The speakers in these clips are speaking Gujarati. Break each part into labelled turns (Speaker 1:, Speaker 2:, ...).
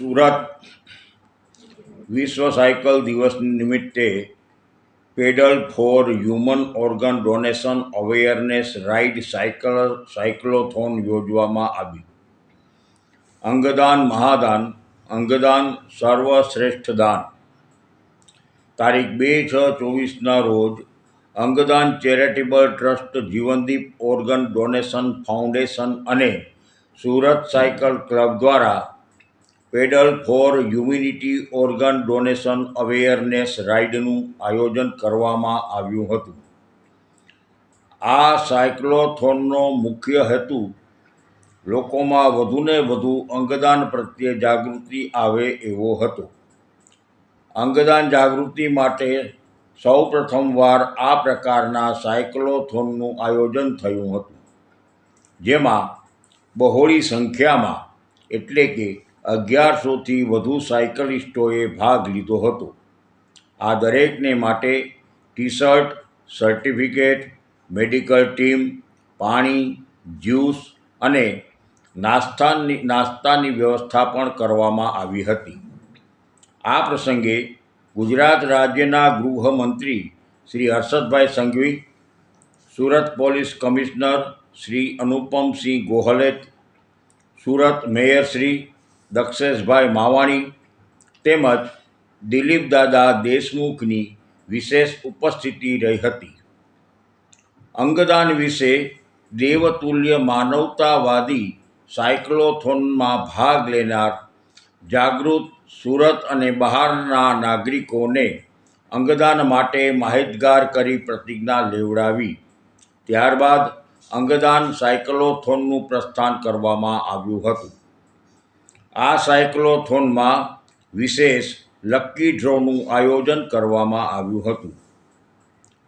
Speaker 1: સુરત વિશ્વ સાયકલ દિવસ નિમિત્તે pedal for human organ donation awareness ride cycle cyclothon યોજવામાં આવી. અંગદાન મહાદાન, અંગદાન સર્વશ્રેષ્ઠ દાન. તારીખ બે છ ચોવીસના રોજ અંગદાન charitable trust Jivandeep organ donation foundation અને સુરત સાયકલ ક્લબ દ્વારા pedal for humanity organ donation awareness રાઇડનું આયોજન કરવામાં આવ્યું હતું. આ સાયક્લોથોનનો મુખ્ય હેતુ લોકોમાં વધુને વધુ અંગદાન પ્રત્યે જાગૃતિ આવે એવો હતો. અંગદાન જાગૃતિ માટે સૌ પ્રથમવાર આ પ્રકારના સાયક્લોથોનનું આયોજન થયું હતું, જેમાં બહોળી સંખ્યામાં, એટલે કે અગિયારસોથી વધુ સાયકલિસ્ટોએ ભાગ લીધો હતો. આ દરેકને માટે T shirt certificate, medical team, પાણી, જ્યુસ અને નાસ્તાની નાસ્તાની વ્યવસ્થા પણ કરવામાં આવી હતી. આ પ્રસંગે ગુજરાત રાજ્યના ગૃહમંત્રી શ્રી હર્ષદભાઈ સંઘવી, સુરત પોલીસ કમિશનર શ્રી અનુપમસિંહ ગોહલે સુરત મેયર શ્રી દક્ષેશભાઈ માવાણી તેમજ દિલીપદાદા દેશમુખની વિશેષ ઉપસ્થિતિ રહી હતી. અંગદાન વિશે દેવતુલ્ય માનવતાવાદી સાયક્લોથોનમાં ભાગ લેનાર જાગૃત, સુરત અને બહારના નાગરિકોને અંગદાન માટે માહિતગાર કરી પ્રતિજ્ઞા લેવડાવી. ત્યારબાદ અંગદાન સાયકલોથોનનું પ્રસ્થાન કરવામાં આવ્યું હતું. આ સાયક્લોથોનમાં વિશેષ લક્કી ડ્રોનું આયોજન કરવામાં આવ્યું હતું.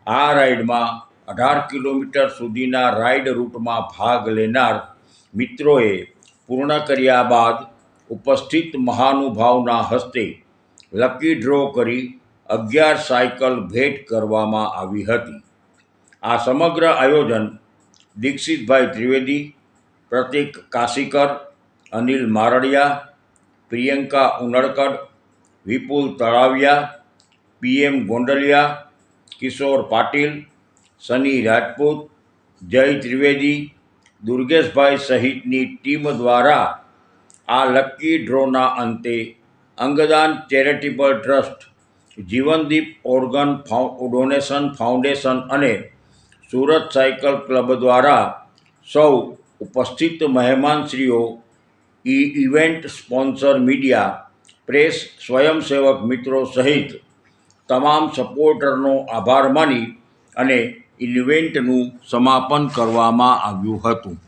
Speaker 1: આ રાઇડમાં અઢાર કિલોમીટર સુધીના રાઇડ રૂટમાં ભાગ લેનાર મિત્રોએ પૂર્ણ કર્યા બાદ ઉપસ્થિત મહાનુભાવના હસ્તે લકી ડ્રો કરી અગિયાર સાયકલ ભેટ કરવામાં આવી હતી. આ સમગ્ર આયોજન દીક્ષિતભાઈ ત્રિવેદી, પ્રતિક કાશીકર અનિલ મારડિયા પ્રિયંકા ઉનડકડ વિપુલ તળાવિયા પીએમ ગોંડલિયા કિશોર પાટીલ સની રાજપૂત જય ત્રિવેદી દુર્ગેશભાઈ સહિતની ટીમ દ્વારા આ લકી ડ્રોના અંતે અંગદાન ચેરિટેબલ ટ્રસ્ટ જીવનદીપ ઓર્ગન ફાઉ ડોનેશન ફાઉન્ડેશન અને સુરત સાયકલ ક્લબ દ્વારા સૌ ઉપસ્થિત મહેમાનશ્રીઓ ઈ ઇવેન્ટ સ્પોન્સર મીડિયા, પ્રેસ સ્વયંસેવક મિત્રો સહિત તમામ સપોર્ટરનો આભાર માની અને ઇવેન્ટનું સમાપન કરવામાં આવ્યું હતું.